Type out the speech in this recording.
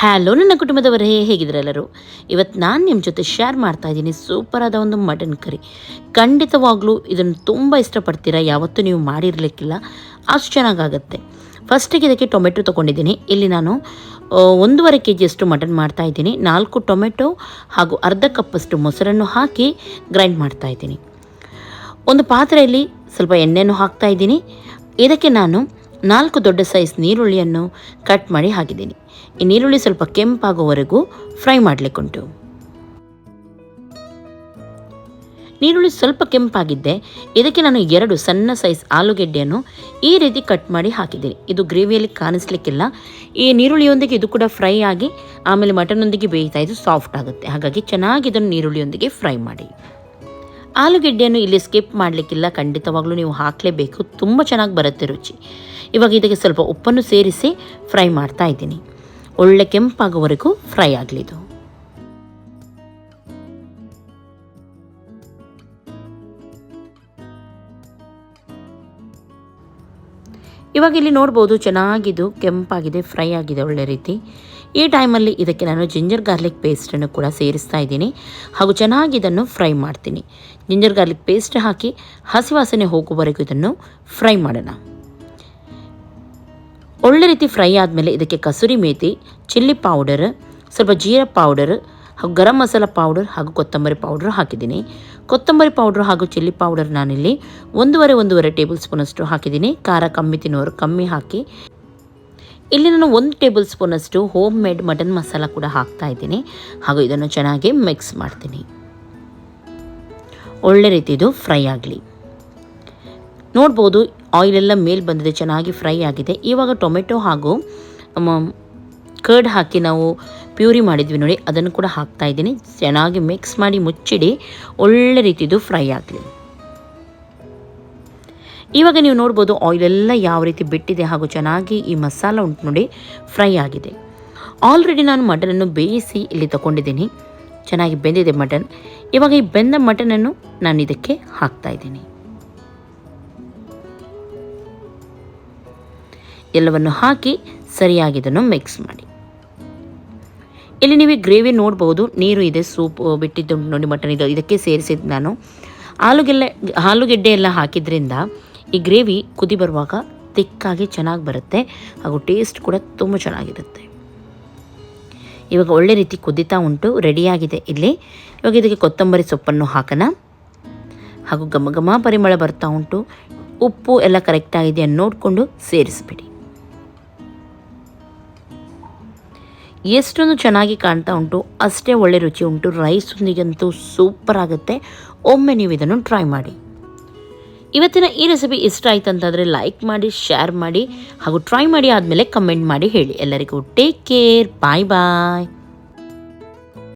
Hello ನನ್ನ ಕುಟುಂಬದವರೇ ಹೇಗಿದ್ರೆಲ್ಲರೂ ಇವತ್ತು ನಾನು ನಿಮ್ಮ ಜೊತೆ ಶೇರ್ ಮಾಡ್ತಾ ಇದ್ದೀನಿ ಸೂಪರಾದ ಒಂದು ಮಟನ್ ಕರಿ ಖಂಡಿತವಾಗ್ಲೂ ಇದನ್ನು ತುಂಬ ಇಷ್ಟಪಡ್ತೀರಾ? ಯಾವತ್ತೂ ನೀವು ಮಾಡಿರಲಿಕ್ಕಿಲ್ಲ. ಅಷ್ಟು ಚೆನ್ನಾಗಾಗತ್ತೆ. ಫಸ್ಟಿಗೆ ಇದಕ್ಕೆ ಟೊಮೆಟೊ ತೊಗೊಂಡಿದ್ದೀನಿ. ಇಲ್ಲಿ ನಾನು ಒಂದೂವರೆ ಕೆ ಜಿಯಷ್ಟು ಮಟನ್ ಮಾಡ್ತಾ ಇದ್ದೀನಿ. ನಾಲ್ಕು ಟೊಮೆಟೊ ಹಾಗೂ ಅರ್ಧ ಕಪ್ಪಷ್ಟು ಮೊಸರನ್ನು ಹಾಕಿ ಗ್ರೈಂಡ್ ಮಾಡ್ತಾ ಇದ್ದೀನಿ. ಒಂದು ಪಾತ್ರೆಯಲ್ಲಿ ಸ್ವಲ್ಪ ಎಣ್ಣೆಯನ್ನು ಹಾಕ್ತಾ ಇದ್ದೀನಿ. ಇದಕ್ಕೆ ನಾನು ನಾಲ್ಕು ದೊಡ್ಡ ಸೈಜ್ ನೀರುಳ್ಳಿಯನ್ನು ಕಟ್ ಮಾಡಿ ಹಾಕಿದ್ದೀನಿ. ಈ ನೀರುಳ್ಳಿ ಸ್ವಲ್ಪ ಕೆಂಪಾಗುವವರೆಗೂ ಫ್ರೈ ಮಾಡಲಿಕ್ಕುಂಟು. ನೀರುಳ್ಳಿ ಸ್ವಲ್ಪ ಕೆಂಪಾಗಿದ್ದೆ, ಇದಕ್ಕೆ ನಾನು ಎರಡು ಸಣ್ಣ ಸೈಜ್ ಆಲೂಗೆಡ್ಡೆಯನ್ನು ಈ ರೀತಿ ಕಟ್ ಮಾಡಿ ಹಾಕಿದ್ದೀನಿ. ಇದು ಗ್ರೇವಿಯಲ್ಲಿ ಕಾಣಿಸ್ಲಿಕ್ಕಿಲ್ಲ. ಈ ನೀರುಳ್ಳಿಯೊಂದಿಗೆ ಇದು ಕೂಡ ಫ್ರೈ ಆಗಿ, ಆಮೇಲೆ ಮಟನ್ನೊಂದಿಗೆ ಬೇಯ್ತಾ ಇದು ಸಾಫ್ಟ್ ಆಗುತ್ತೆ. ಹಾಗಾಗಿ ಚೆನ್ನಾಗಿ ಇದನ್ನು ನೀರುಳ್ಳಿಯೊಂದಿಗೆ ಫ್ರೈ ಮಾಡಿ. ಆಲೂಗೆಡ್ಡೆಯನ್ನು ಇಲ್ಲಿ ಸ್ಕಿಪ್ ಮಾಡಲಿಕ್ಕಿಲ್ಲ. ಖಂಡಿತವಾಗ್ಲೂ ನೀವು ಹಾಕಲೇಬೇಕು. ತುಂಬ ಚೆನ್ನಾಗಿ ಬರುತ್ತೆ ರುಚಿ. ಇವಾಗ ಇದಕ್ಕೆ ಸ್ವಲ್ಪ ಉಪ್ಪನ್ನು ಸೇರಿಸಿ ಫ್ರೈ ಮಾಡ್ತಾ ಇದ್ದೀನಿ. ಒಳ್ಳೆ ಕೆಂಪಾಗೋವರೆಗೂ ಫ್ರೈ ಆಗಲಿ ಇದು ಇವಾಗ ಇಲ್ಲಿ ನೋಡ್ಬೋದು ಚೆನ್ನಾಗಿದ್ದು ಕೆಂಪಾಗಿದೆ, ಫ್ರೈ ಆಗಿದೆ ಒಳ್ಳೆ ರೀತಿ. ಈ ಟೈಮಲ್ಲಿ ಇದಕ್ಕೆ ನಾನು ಜಿಂಜರ್ ಗಾರ್ಲಿಕ್ ಪೇಸ್ಟನ್ನು ಕೂಡ ಸೇರಿಸ್ತಾ ಇದ್ದೀನಿ. ಹಾಗೂ ಚೆನ್ನಾಗಿ ಇದನ್ನು ಫ್ರೈ ಮಾಡ್ತೀನಿ. ಜಿಂಜರ್ ಗಾರ್ಲಿಕ್ ಪೇಸ್ಟ್ ಹಾಕಿ ಹಸಿ ವಾಸನೆ ಹೋಗುವವರೆಗೂ ಇದನ್ನು ಫ್ರೈ ಮಾಡೋಣ. ಒಳ್ಳೆ ರೀತಿ ಫ್ರೈ ಆದಮೇಲೆ ಇದಕ್ಕೆ ಕಸೂರಿ ಮೇಥಿ ಚಿಲ್ಲಿ ಪೌಡರ್, ಸ್ವಲ್ಪ ಜೀರಾ ಪೌಡರ್ ಹಾಗೂ ಗರಂ ಮಸಾಲ ಪೌಡರ್ ಹಾಗೂ ಕೊತ್ತಂಬರಿ ಪೌಡರ್ ಹಾಕಿದ್ದೀನಿ. ಕೊತ್ತಂಬರಿ ಪೌಡರ್ ಹಾಗೂ ಚಿಲ್ಲಿ ಪೌಡರ್ ನಾನಿಲ್ಲಿ ಒಂದೂವರೆ ಒಂದೂವರೆ ಟೇಬಲ್ ಸ್ಪೂನಷ್ಟು ಹಾಕಿದ್ದೀನಿ. ಖಾರ ಕಮ್ಮಿ ತಿನ್ನೋರು ಕಮ್ಮಿ ಹಾಕಿ ಇಲ್ಲಿ ನಾನು ಒಂದು ಟೇಬಲ್ ಸ್ಪೂನಷ್ಟು ಹೋಮ್ ಮೇಡ್ ಮಟನ್ ಮಸಾಲ ಕೂಡ ಹಾಕ್ತಾ ಇದ್ದೀನಿ. ಹಾಗೂ ಇದನ್ನು ಚೆನ್ನಾಗಿ ಮಿಕ್ಸ್ ಮಾಡ್ತೀನಿ. ಒಳ್ಳೆ ರೀತಿದು ಫ್ರೈ ಆಗಲಿ. ನೋಡ್ಬೋದು ಆಯಿಲ್ ಎಲ್ಲ ಮೇಲೆ ಬಂದಿದೆ, ಚೆನ್ನಾಗಿ ಫ್ರೈ ಆಗಿದೆ. ಇವಾಗ ಟೊಮೆಟೊ ಹಾಗೂ ಕರ್ಡ್ ಹಾಕಿ ನಾವು ಪ್ಯೂರಿ ಮಾಡಿದ್ವಿ ನೋಡಿ, ಅದನ್ನು ಕೂಡ ಹಾಕ್ತಾ ಇದ್ದೀನಿ. ಚೆನ್ನಾಗಿ ಮಿಕ್ಸ್ ಮಾಡಿ ಮುಚ್ಚಿಡಿ, ಒಳ್ಳೆ ರೀತಿದು ಫ್ರೈ ಆಗಲಿ. ಇವಾಗ ನೀವು ನೋಡ್ಬೋದು ಆಯಿಲ್ ಎಲ್ಲ ಯಾವ ರೀತಿ ಬಿಟ್ಟಿದೆ ಹಾಗೂ ಚೆನ್ನಾಗಿ ಈ ಮಸಾಲ ಉಂಟು ನೋಡಿ ಫ್ರೈ ಆಗಿದೆ. ಆಲ್ರೆಡಿ ನಾನು ಮಟನನ್ನು ಬೇಯಿಸಿ ಇಲ್ಲಿ ತಗೊಂಡಿದ್ದೀನಿ ಚೆನ್ನಾಗಿ ಬೆಂದಿದೆ ಮಟನ್ ಇವಾಗ ಈ ಬೆಂದ ಮಟನನ್ನು ನಾನು ಇದಕ್ಕೆ ಹಾಕ್ತಾ ಇದ್ದೀನಿ. ಎಲ್ಲವನ್ನು ಹಾಕಿ ಸರಿಯಾಗಿ ಇದನ್ನು ಮಿಕ್ಸ್ ಮಾಡಿ. ಇಲ್ಲಿ ನೀವು ಗ್ರೇವಿ ನೋಡ್ಬೋದು, ನೀರು ಇದೆ ಸೂಪ್ ಬಿಟ್ಟಿದ್ದು ನೋಡಿ ಮಟನ್ ಇದು ಇದಕ್ಕೆ ಸೇರಿಸಿದ್ದು ನಾನು. ಆಲೂಗೆಲ್ಲ, ಆಲೂಗೆಡ್ಡೆ ಎಲ್ಲ ಹಾಕಿದ್ರಿಂದ ಈ ಗ್ರೇವಿ ಕುದಿ ಬರುವಾಗ ತಿಕ್ಕಾಗಿ ಚೆನ್ನಾಗಿ ಬರುತ್ತೆ ಹಾಗೂ ಟೇಸ್ಟ್ ಕೂಡ ತುಂಬ ಚೆನ್ನಾಗಿರುತ್ತೆ. ಇವಾಗ ಒಳ್ಳೆ ರೀತಿ ಕುದಿತಾ ಉಂಟು ರೆಡಿಯಾಗಿದೆ ಇಲ್ಲಿ. ಇವಾಗ ಇದಕ್ಕೆ ಕೊತ್ತಂಬರಿ ಸೊಪ್ಪನ್ನು ಹಾಕೋಣ. ಹಾಗೂ ಘಮ ಘಮ ಪರಿಮಳ ಬರ್ತಾ ಉಂಟು. ಉಪ್ಪು ಎಲ್ಲ ಕರೆಕ್ಟಾಗಿದೆ ನೋಡಿಕೊಂಡು ಸೇರಿಸ್ಬಿಡಿ. ಎಷ್ಟೊಂದು ಚೆನ್ನಾಗಿ ಕಾಣ್ತಾ ಉಂಟು, ಅಷ್ಟೇ ಒಳ್ಳೆ ರುಚಿ ಉಂಟು. ರೈಸೊಂದಿಗಂತೂ ಸೂಪರ್ ಆಗುತ್ತೆ. ಒಮ್ಮೆ ನೀವು ಇದನ್ನು ಟ್ರೈ ಮಾಡಿ. ಇವತ್ತಿನ ಈ ರೆಸಿಪಿ ಇಷ್ಟ ಆಯ್ತು ಅಂತಂದರೆ ಲೈಕ್ ಮಾಡಿ ಶೇರ್ ಮಾಡಿ ಹಾಗೂ ಟ್ರೈ ಮಾಡಿ ಆದಮೇಲೆ ಕಮೆಂಟ್ ಮಾಡಿ ಹೇಳಿ. ಎಲ್ಲರಿಗೂ ಟೇಕ್ ಕೇರ್ ಬಾಯ್ ಬಾಯ್